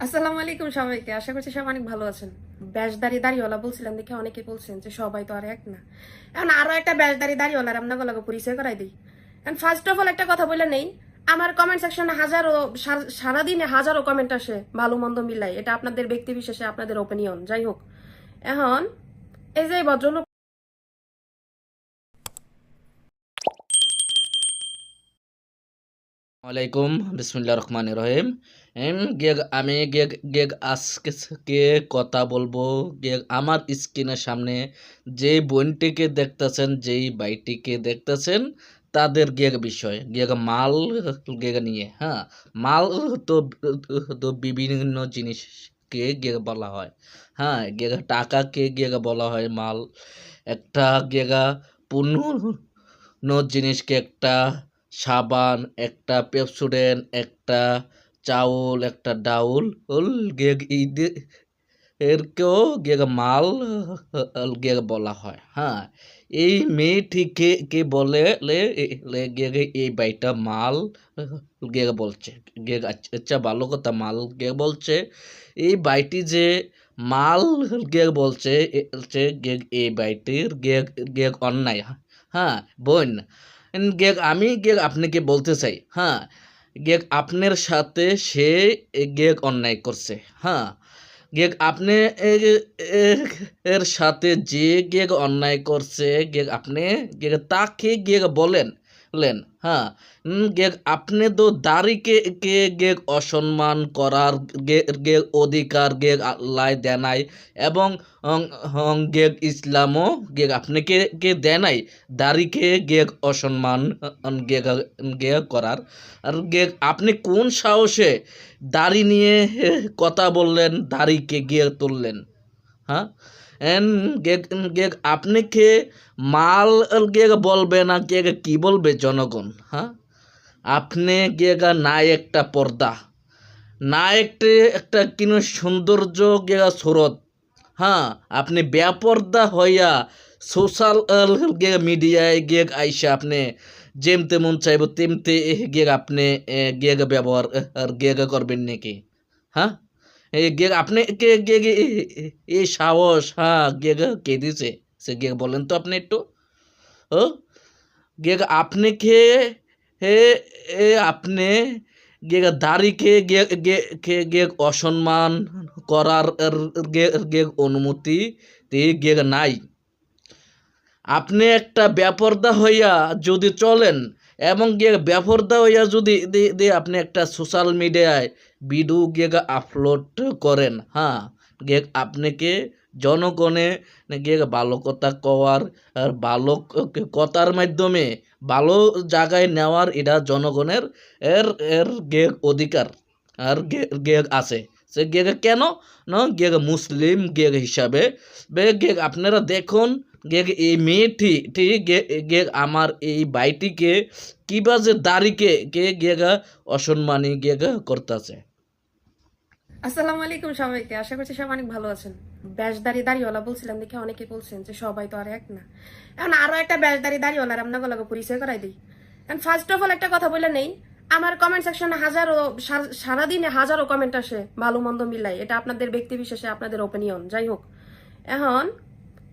আসসালামু আলাইকুম সবাইকে। আশা করছি সবাই অনেক ভালো আছেন। ব্যাসদারি দাড়িওয়ালা বলছিলাম দেখে অনেকে বলছেন যে সবাই তো আর এক না। এখন আরও একটা ব্যাসদারি দাড়িওয়ালা আপনাকে লাগে পরিচয় করাই দিই। এখন ফার্স্ট অফ অল একটা কথা বলে নেই। আমার কমেন্ট সেকশনে হাজারো, সার- সারাদিনে হাজারো কমেন্ট আসে ভালো মন্দ মিলাই এটা আপনাদের ব্যক্তি বিশেষে আপনাদের ওপিনিয়ন যাই হোক। এখন, এই যে ভদ্রলোক ওয়ালাইকুম বিসমুল্লাহ রহমান রহিম। গেগ, আমি গেগ গেগ, আজকে কথা বলব। গেগ, আমার স্ক্রিনের সামনে যে বোনটিকে দেখতেছেন, যেই বাইটিকে দেখতেছেন, তাদের গেগ বিষয়। গেগ, মাল, গেগ নিয়ে হ্যাঁ? মাল তো তো বিভিন্ন জিনিসকে গেগ বলা হয়। হ্যাঁ গেগ, টাকাকে গেগ বলা হয় মাল। একটা গেগা, পূর্ণ জিনিসকে একটা সাবান, একটা পেপসুডেন্ট একটা চাউল, একটা ডাউল ওল গেগ ঈদে এরকেও গেগ মাল গেগ বলা হয়। হ্যাঁ এই মেয়েটিকে কে বলে গেগে, এই বাইটা মাল, গেগ বলছে, গেগ আচ্ছা ভালো কথা, মাল গেগ বলছে। এই বাইটি যে মাল, গেগ বলছে এই বাইটির গেগ গেগ অন্যায় হ্যাঁ বোন গেগ আমি গেগ আপনাকে বলতে চাই হ্যাঁ? গেক আপনার সাথে সে গেক অন্যায় করছে হ্যাঁ? গেক আপনি এর সাথে যে গেক অন্যায় করছে গেক আপনি গেগ তাকে গেক বলেন। লেন হ্যাঁ গেগ, আপনি তো দাড়িকে কে গেগ অসম্মান করার গে অধিকার গেগ আল্লাহ দেনাই এবং গেগ ইসলামও গেগ আপনাকে কে দেনাই দাড়িকে গেগ অসম্মান গে করার। আর গেগ, আপনি কোন সাহসে দাড়ি নিয়ে কথা বললেন দাড়িকে গিয়ে তুললেন? হ্যাঁ আপনি কে মাল গেগ বলবে না গেগ কি বলবে জনগণ হ্যাঁ? আপনি গেগা নাই একটা পর্দা না একটা একটা কিনো সৌন্দর্য গেগা সুরত হ্যাঁ? আপনি ব্যাপর্দা হইয়া সোশ্যাল গে মিডিয়ায় গেগ আইসা আপনি যেম তেমন চাইব তেমতে গেগ আপনি গেগ ব্যবহার গেগ করবেন নাকি হ্যাঁ? গেগ, আপনি কে গেগ এই সাহস হ্যাঁ গে কে দিছে সে গেগ বলেন তো আপনি একটু। ও গে আপনি কে, হে, এ, আপনি গেগ দাড়িকে গে গে, কে অসম্মান করার এর- গে অনুমতি গেগ নাই। আপনি একটা ব্যাপরদা হইয়া যদি চলেন এবং গিয়ে ব্যাপরদা হইয়া যদি আপনি একটা সোশ্যাল মিডিয়ায় ভিডিও গিয়ে আপলোড করেন হ্যাঁ? গিয়ে আপনাকে জনগণে গিয়ে ভালো কথা কওয়ার, আর ভালো কথার মাধ্যমে ভালো জায়গায় নেওয়ার এটা জনগণের, এর এর গে অধিকার, আর গেগ আছে। সে গেগ কেন? না গেগ মুসলিম গেগ হিসাবে গেগ আপনারা দেখুন এই মেয়েটি গে আমার এই বাইটিকে কিবা যে দাড়িকে, কে গেগা অসম্মানী গেগা করতেছে? আসসালামু আলাইকুম সবাইকে, আশা করছি সবাই অনেক ভালো আছেন। ব্যাসদারি দাড়িওয়ালা বলছিলাম দেখে অনেকে বলছেন যে সবাই তো আর এক না। এখন আরও একটা ব্যাসদারি দাড়িওয়ালার আপনাকে লাগে পরিচয় করাই দিই। এখন ফার্স্ট অফ অল একটা কথা বলে নেই, আমার কমেন্ট সেকশনে হাজারো, সার- সারাদিনে হাজারো কমেন্ট আসে ভালো মন্দ মিলাই। এটা আপনাদের ব্যক্তি বিশেষে আপনাদের ওপিনিয়ন যাই হোক। এখন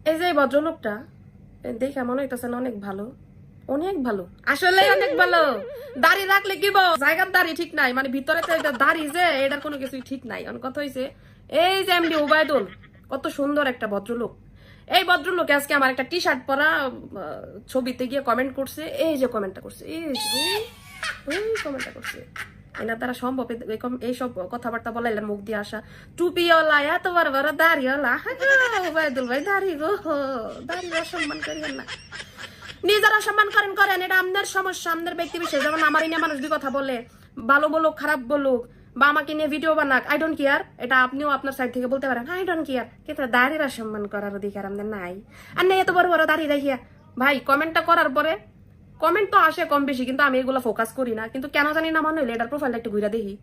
এই যে ভদ্রলোকটা দেখে মনে হইতেছে না অনেক ভালো অনেক ভালো আসলে অনেক ভালো দাড়ি রাখলে কি বল জায়গার দাড়ি ঠিক নাই মানে ভিতরে তো এটা দাড়ি যে এটার কোনো কিছুই ঠিক নাই অন কথা হয়েছে এই যে এমডি উবায়দুল কত সুন্দর একটা ভদ্রলোক এই ভদ্রলোক আজকে আমার একটা টি শার্ট পরা ছবিতে গিয়ে কমেন্ট করছে এই যে কমেন্টটা করছে এই কমেন্টটা করছে এনার দ্বারা সম্ভব এরকম এইসব কথাবার্তা বলাইলেন মুখ দিয়ে আসা। টুপিওয়ালা এত বড় বড় দাড়িওয়ালা উবায়দুল ভাই, দাড়ি গো দাড়ি অসম্মান করিবেন না। নিজেরা সম্মান করেন করেন, এটা আমাদের সমস্যা, আমাদের ব্যক্তি বিশেষ। যেমন আমার নিয়ে মানুষ কথা বলে, ভালো বলুক, খারাপ বলুক, বা আমাকে নিয়ে ভিডিও বানাক আই ডোন্ট কেয়ার এটা আপনিও আপনার সাইড থেকে বলতে পারেন আই ডোন্ট কেয়ার কিন্তু দাড়িরা সম্মান করার অধিকার আমাদের নাই। আর নেই এত বড় বড় দাড়ি দেখিয়া ভাই কমেন্টটা করার পরে কমেন্ট তো আসে কম বেশি, কিন্তু আমি এগুলো ফোকাস করি না। কিন্তু কেন জানি না মনে হইলে এটার প্রোফাইলটা একটু ঘুরে দেখি।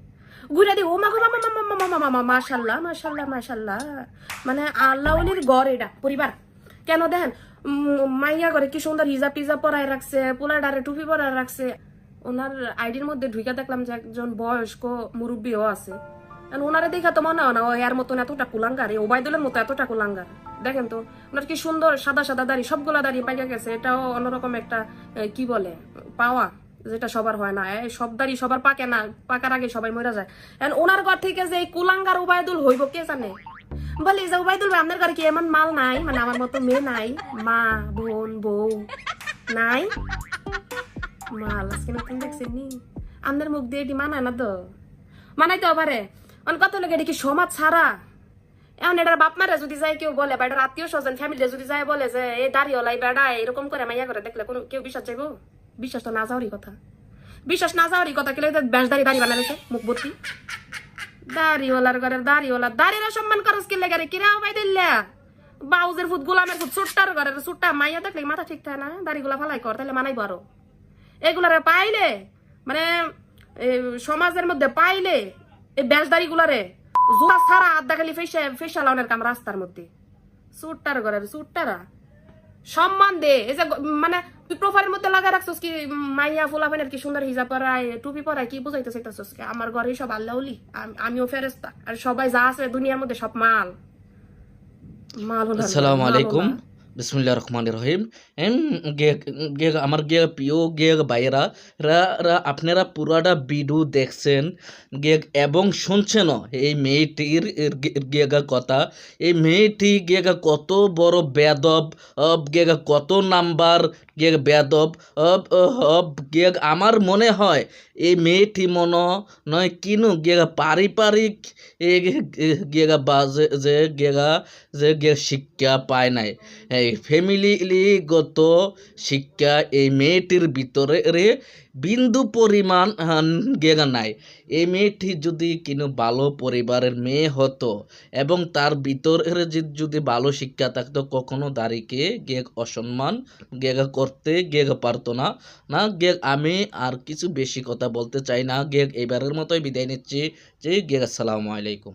ঘুরে দেখি, ও মা মা মা মা মা মা মা মাশাল্লাহ মাশাল্লাহ মাশাল্লাহ মানে আল্লাহলির গড় এটা, পরিবার। কেন দেখেন মাইয়া করে কি সুন্দর হিজাব টিজাব পরায় রাখছে পোলা ডারে টুপি পরায় রাখছে। ওনার আইডির মধ্যে ঢুকে দেখলাম যে একজন বয়স্ক মুরব্বীও আছে। ওনারে দেখা তো মনে হয় না, ও এর মতন এতটা কুলাঙ্গার এ ওবায়দুলের মতো এতটা কুলাঙ্গার। দেখেন তো, ওনার কি সুন্দর সাদা সাদা দাড়ি, সবগুলা দাড়ি পাইকা গেছে, এটাও অন্যরকম একটা কি বলে, পাওয়া, যেটা সবার হয় না। সব দাড়ি সবার পাকে না, পাকার আগে সবাই মরে যায়। ওনার ঘর থেকে যে এই কুলাঙ্গার ওবায়দুল হইব কে জানে? বলি যে ওবায়দুল ভাই, আপনার ঘরে কি এমন মাল নাই? মানে আমার মতো মেয়ে নাই? মা, বোন, বউ নাই? মাল, আজকে নতুন দেখছেন নি? আপনার মুখ দিয়ে এটি মানায় না তো? মানাইতে পারে অন কত লোক এটা কি সমাজ ছাড়া? এখন এটার বাপ মারা যদি যায় কেউ বলে, বা এটার আত্মীয় স্বজন ফ্যামিলি যদি যায় বলে যে এই দাঁড়িয়ে বেড়া, এরকম করে মাইয়া করে, দেখলে কোনো, কেউ বিশ্বাস চাইব বিশ্বাস তো না যাওয়ারই কথা। বিশ্বাস না যাওয়ারই কথা কেলে ব্যাস দাড়ি দাড়ি বানাইছে মুখ ভর্তি দাড়িওয়ালার ঘরে দাড়িওয়ালা দাড়িরা সম্মান করস কি লেগে রে কিরা ভাই দিল্লা? বাউজের ফুট গোলামের ফুট সুট্টার ঘরের সুট্টা, মাইয়া দেখলে মাথা ঠিক থাকে না? দাড়িগুলা ফালাই কর তাহলে মানাইবো আরও। এগুলারে পাইলে মানে সমাজের মধ্যে পাইলে এই ব্যাসদারি গুলারে সারা আড্ডা খালি ফেসে ফেসা লাউনের কাম রাস্তার মধ্যে। সুটটার ঘরের সুটটারা। সম্মান দে। এই যে মানে তুই প্রোফাইলের মধ্যে লাগা রাখছিস কি মাইয়া ফুলাফানের কি সুন্দর হিজাব পরায় টুপি পরায় কি বুঝাইতে চাইতেছিস কি? আমার ঘরে সব আল্লাহলি আমিও ফেরেস্তা আর সবাই যা আছে দুনিয়ার মধ্যে সব মাল। মাল হলো আসসালামু আলাইকুম। বিসমুল্লাহ রহমান রহিম। গে গে, আমার গে প্রিয় গে ভাইয়েরা, রা রা, আপনারা পুরাটা বিডু দেখছেন, গে, এবং শুনছেন এই মেয়েটির গেগা কথা। এই মেয়েটি গেগা কত বড় বেদব গেগা কত নাম্বার গেগ বেদব অব গেগ আমার মনে হয়। এই মেয়েটি মনে নয় কিনু গেগা পারিবারিক গেগা বাজে, যে গেগা, যে গে শিক্ষা পায় নাই। এই ফ্যামিলিগত শিক্ষা এই মেয়েটির ভিতরে বিন্দু পরিমাণ গেগা নাই। এই মেয়েটি যদি কোনো ভালো পরিবারের মেয়ে হতো এবং তার ভিতরে যদি ভালো শিক্ষা থাকতো, কখনো দাঁড়িকে গেগ অসম্মান গেগা করতে গেগ পারতো না। না গেগ আমি আর কিছু বেশি কথা বলতে চাই না। গেগ এবারের মতোই বিদায় নিচ্ছি। যে গেগ আসসালামু আলাইকুম।